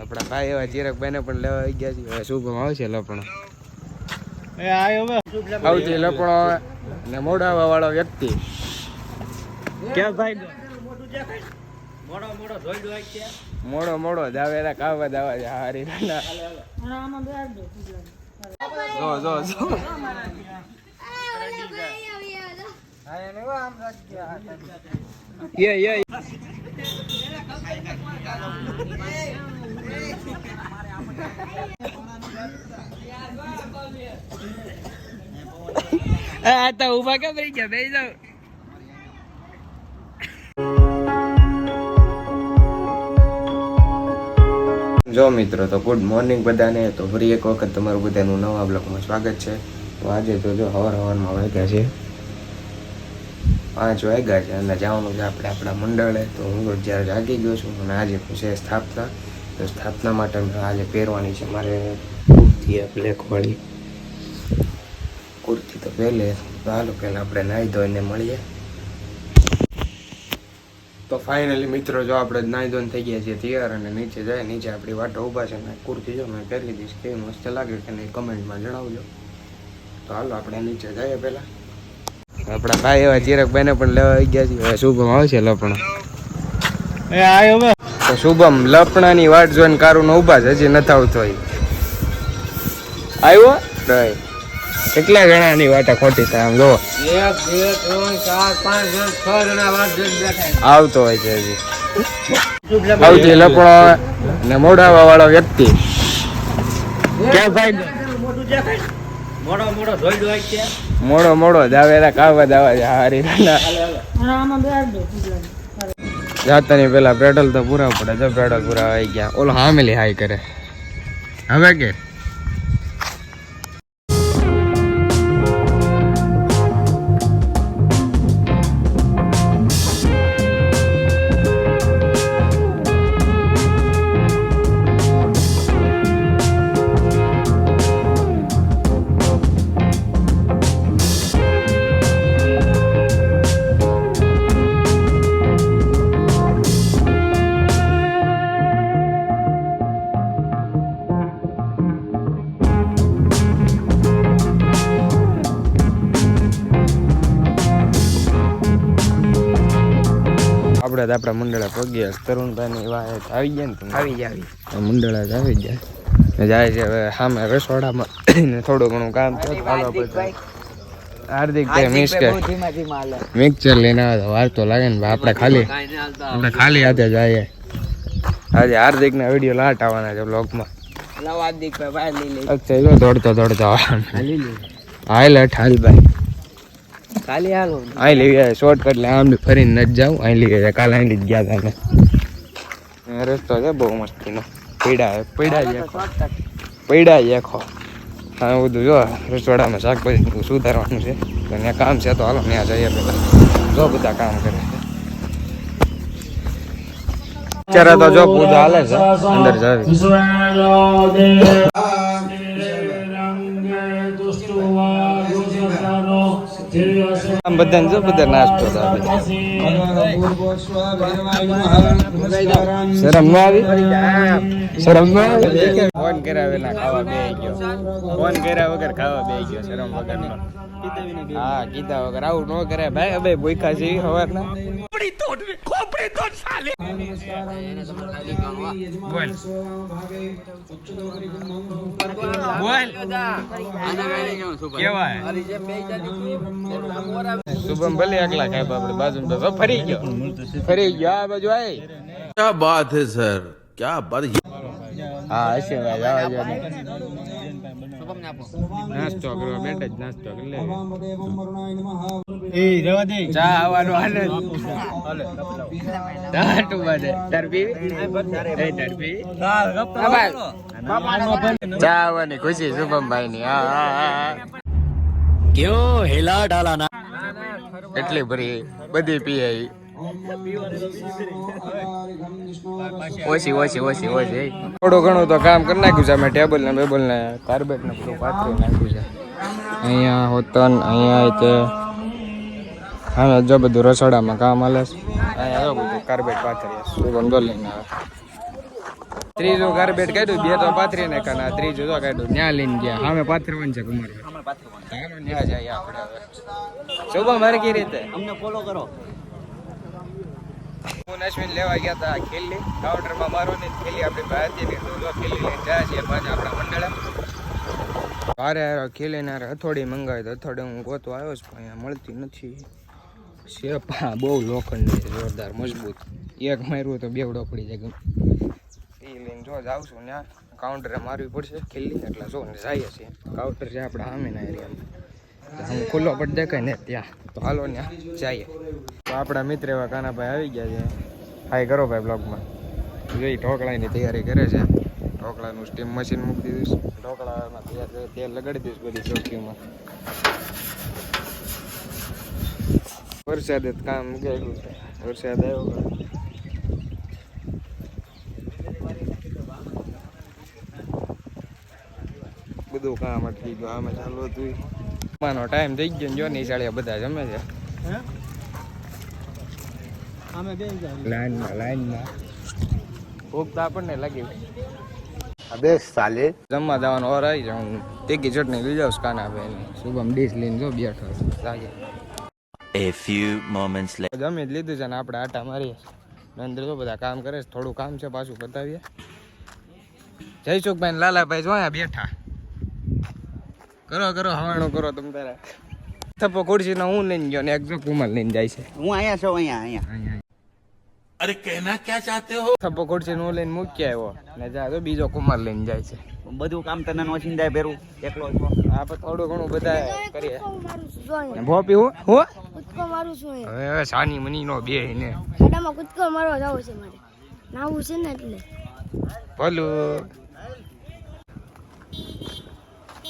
આપણા ભાઈ એવા ચિરકભાઈ ને પણ લેવા આવી ગયા છે હવે શુભમ આવશે લપણો. એ આયો હવે. સૌથી લપણો અને મોઢાવા વાળો વ્યક્તિ. ક્યાં ભાઈ મોડો મોડો ધોઈ દો કે મોડો મોડો દાવેરા કાવા દાવા છે. હારી. ના જો જો જો. યે યે આ તો ઊભા કેમ રહી ગયા? બેસી જો મિત્રો, તો ગુડ મોર્નિંગ બધાને. તો ફરી એક વખત તમારું બધાનું નવા બ્લોકમાં સ્વાગત છે. તો આજે તો જો હવાર હવારમાં વાગ્યા છે. પાંચ વાગ્યા છે અને જવાનું છે આપણે આપણા મંડળે. તો હું જ્યારે જાગી ગયો છું અને આજે છે સ્થાપના તો સ્થાપના માટે આજે પહેરવાની છે. મારે કુર્તી બ્લેકવાળી કુર્તી તો પહેલે તો હાલો પહેલાં આપણે નાહી ધોઈને મળીએ. તો ફાઇનલી મિત્રો, જો આપણે નાહી ધોઈને થઈ ગયા છીએ તૈયાર અને નીચે જાય, નીચે આપણી વાટો ઊભા છે ને કુર્તી જો મેં પહેરી દઈશ કેવી મસ્ત લાગે કે નહીં કમેન્ટમાં જણાવજો. તો હાલો આપણે નીચે જઈએ પહેલાં. આપણા ભાઈ એવા ચિરકભાઈને પણ લેવા આવી ગયા છે શુભમ આવશે આયો હવે. તો શુભમ લપણાની વાટ જોઈને કારું ઊભા છે હજી નથી આવતો આવ્યો? નહીં કેટલા ગણાની વાટા ખોટી થાય આમ જો છ છ. આવતો હોય છે હજી. સૌથી લપણો ને મોઢાવા વાળો વ્યક્તિ ક્યાં ભાઈ? મોડો મોડો ધોઈ દો કે મોડો મોડો દાવેરા કાવા દાવા છે હારી ના જાતાની પેલા પેટ્રોલ તો પૂરા પડે, જો પેટ્રોલ પૂરા આવી ગયા. ઓલો હામેલી હાઈ કરે. હવે કે? આપણે આપણા મંડળા પગ્યા તરુણભાઈ ની વાત આવી ગયા ને તમે આવી ગયા મંડળા જ આવી ગયા. જાય છે હવે સામે રસોડામાં. થોડું ઘણું કામ છે. હાલો પછી મિસ મિક્સર લઈને આવે તો વાર તો લાગે ને આપણે ખાલી આપણે ખાલી હાથે જઈએ આજે હાર્દિકના વીડિયો લાટ આવવાના છે બ્લોગમાં અક્ષય દોડતો દોડતો હાલ હાલ ભાઈ. ખાલી હાલો અહીં લઈ ગયા શોર્ટકટ લે આમ ફરીને નથી જાઉં. અહીં લઈ ગયા કાલે અહીં જ ગયા હતા ને રસ્તો છે બહુ મસ્તીનો. પૈડા પૈડા જ પૈડા જ આખો હા બધું જો રસોડામાં શાકભાજી બધું સુધારવાનું છે. અને કામ છે તો હાલો ત્યાં જઈએ પેલા જો બધા કામ કરે છે. અત્યારે તો જો પૂજા હાલે છે અંદર જાવી બધાને જો, બધા નાસ્તો શરમ ના આવી? શરમ ના આવી? ફોન કર્યા વિના ખાવા બે ગયો. ફોન કર્યા વગર ખાવા બે ગયો, શરમ વગર હા, કીધા વગર. આવું ન કરે ભાઈ હવે ભૂખા છે ખોપડી તોડ ખોપડી તોડ સાલે. બોલ. બોલ. કેવાય? શુભમ ભલે એકલા કાય બાપડે બાજુ તો ફરી ગયો. ફરી ગયો આ બાજુ આય. ક્યા બાત હે સર? ક્યા બાત હા? હશે ભાઈ આવા દો ને. નાસ્તો કરવા બેઠા જ નાસ્તો કરી લે. એ રવા દે. ચા આવવાનો આનંદ ટાટુ બાદે તાર એ તાર પીવી? હા ભાઈ. ચા આવવાની ખુશી શુભમભાઈ ની હા હા હા ક્યો હેલા ડાલા ના એટલી ભરી બધી પી ઈ. ઓછી ઓછી ઓછી ઓછી થોડું ઘણું તો કામ કરી નાખ્યું છે. અમે ટેબલ ને બેબલ ને કાર્બેટ ને બધું પાથરી નાખ્યું છે. અહીંયા હોતન અહીંયા તે. હા જો બધું રસોડામાં કામ હાલે છે. અહીંયા જો બધું કાર્બેટ પાથરી શુભમ જો લઈને આવે. ત્રીજું કાર્બેટ કાઢ્યું બે તો પાથરી ને કાના ત્રીજું તો કાઢ્યું. ન્યા લઈને ગયા. સામે પાથરવાનું છે કુમાર ચાલો ન્યા જાય આપણે શુભમ કઈ રીતે? અમને ફોલો કરો. હું અશ્વિન લેવા ગયા હતા ખેલી. કાઉન્ટરમાં મારો ને ખેલી આપણી ભારતીય દૂધો ખેલી લઈને જાય છે પાછા આપણા મંડળે. મારે ખેલીને હથોડી મંગાવી તો હથોડી હું ગોતવા આવ્યો છું પણ અહીંયા મળતી નથી. શેપ હા બહુ લોખંડ છે જોરદાર મજબૂત. એક માર્યું તો બેવડો પડી જાય એ લઈને જો જાઉં છું ત્યાં કાઉન્ટરે મારવી પડશે ખેલી એટલે જો ને જઈએ છીએ. કાઉન્ટર છે આપણા સામેના એરિયામાં. હું ખુલ્લો પણ દેખાય ને ત્યાં. તો હાલો ને જઈએ. તો આપણા મિત્ર એવા કાનાભાઈ આવી ગયા છે. હાય કરો ભાઈ બ્લોગમાં જોઈ ઢોકળાની તૈયારી કરે છે. ઢોકળાનું સ્ટીમ મશીન મૂકી દીધું ઢોકળામાં તૈયાર તેલ લગાડી દઈશ બધી ચોકીમાં વરસાદ કામ ગયેલું વરસાદ આવ્યો બધું કામ અટકી ગયું. આમાં ચાલુ હતું જમવાનો ટાઈમ થઈ ગયો ને જો નિશાળિયા બધા જમે છે. લાઈનમાં લાઈનમાં. ભૂખ તો આપણને લાગી અબે સાલે. જમવા જવાનો ઓર આવી જાઉં. હું તીખી ચટણી લઈ જાઉં કાના ભાઈ શુભમ ડીશ લઈને જો બેઠો. લાગે. A few moments later. જમી જ લીધું છે ને આપણે આટા મારીએ અંદર જો બધા કામ કરે છે થોડું કામ છે પાછું બતાવીએ જયસુખભાઈ ને લાલાભાઈ જો અહીંયા બેઠા. કરો કરો. હવાણો કરો તમે તારે થપ્પો ખુરશી હું લઈને ગયો ને એકઝો કુમાર લઈને જાય છે. હું અહીંયા છો અહીંયા અહીંયા. અરે કહેના ક્યાં ચાહતે હો? થપ્પો ખુરશી નો લઈને મૂકી આવ્યો. ને જા તો બીજો કુમાર લઈને જાય છે. બધું કામ તને નો જાય ભેરું એકલો છો આ થોડું ઘણું બધા કરીએ. ભોપી હું હું? કૂદકો મારું છું હવે સાની મની નો બે ને. ખાડામાં કૂદકો મારવા જાવ છે મારે. નાવું છે ને એટલે. ભલું.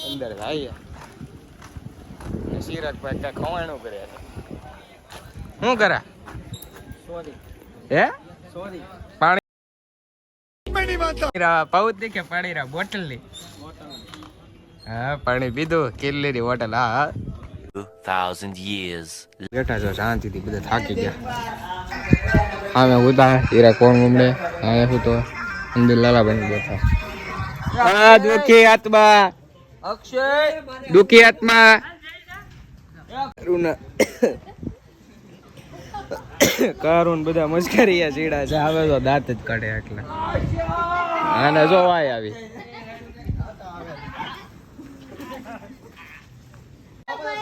અંદર ને સિરાજભાઈ કઈ ખવાણું કરે છે. શું કરે? હે? પાણી પાઉતની કે પાણી રા બોટલની. હા પાણી પીધું કિલ્લી બોટલ હા હા. 2000 years. બેઠા છો શાંતિથી બધા થાકી ગયા. હા મેં ઉતા હીરા કોણ ગુમડે? હા હું તો અંદર લાલાભાઈ બેઠા. આ દુખી આત્મા. અક્ષય! દુખી આત્મા. કરુણ. બધા મસ્કરીયા ચીડા છે. આવે તો દાંત જ કાઢે એટલે આને જોવાય આવી.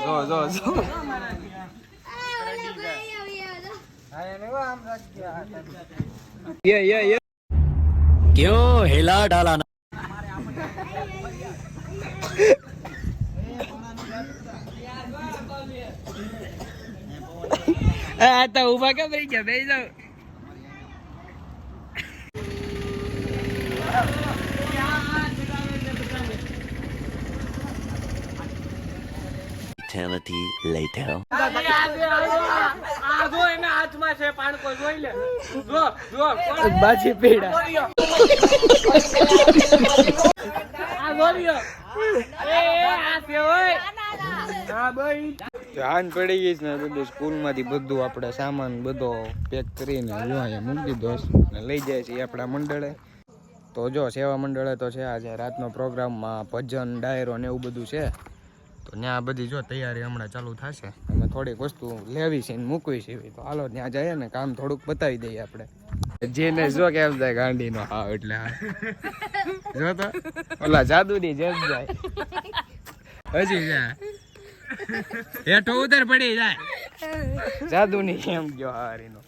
જો જો જો. યે યે ડાલા આ તો ઊભા કેમ રહી ગયા? બેસી જાવ eternity later. બાજી પીડા. હાન પડી ગઈ છે ને બધું સ્કૂલમાંથી બધું આપણે સામાન બધો પેક કરીને જો અહીંયા મૂકી દીધો ને લઈ જાય છે આપણા મંડળે. તો જો સેવા મંડળે તો છે આજે રાતનો પ્રોગ્રામમાં ભજન, ડાયરો ને એવું બધું છે. તો ત્યાં બધી જો તૈયારી હમણાં ચાલુ થશે. અમે થોડીક વસ્તુ લેવી છે ને મૂકવી છે તો હાલો, ત્યાં જઈએ ને કામ થોડુંક બતાવી દઈએ આપણે. જેને જો કેમ થાય ગાંડીનો હા એટલે જો તો. ઓલા જાદુની જેમ જાય હજી જાય. હેઠો ઉતર પડી જાય. જાદુ ની એમ ગયો હારીનો.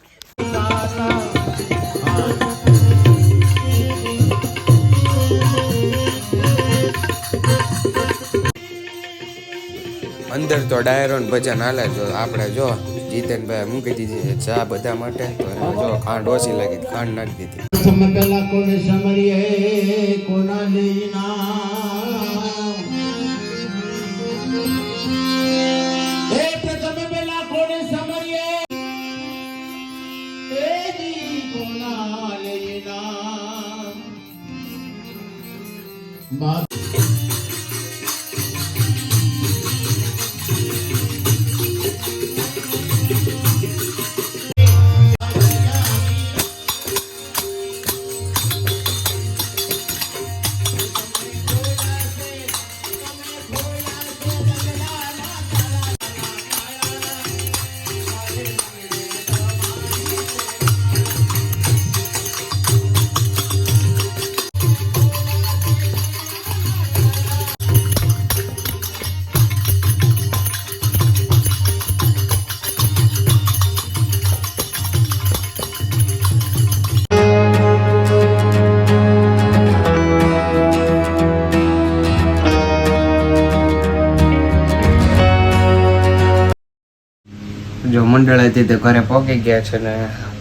અંદર તો ડાયરો ભજન હાલે જો, આપણે જો, જીતનભાઈ મૂકી દીધી ચા બધા માટે, તો જો ખાંડ ઓછી લાગી, ખાંડ નાખી દીધી. સમ પેલા કોને મા હતી તે ઘરે પહોંચી ગયા છે ને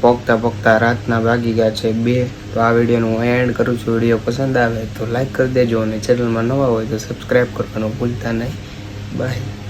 પોગતા પોગતા રાતના વાગી ગયા છે બે. તો આ વિડીયોનું હું એન્ડ કરું છું. વીડિયો પસંદ આવે તો લાઈક કરી દેજો અને ચેનલમાં નવા હોય તો સબસ્ક્રાઈબ કરવાનું ભૂલતા નહીં. બાય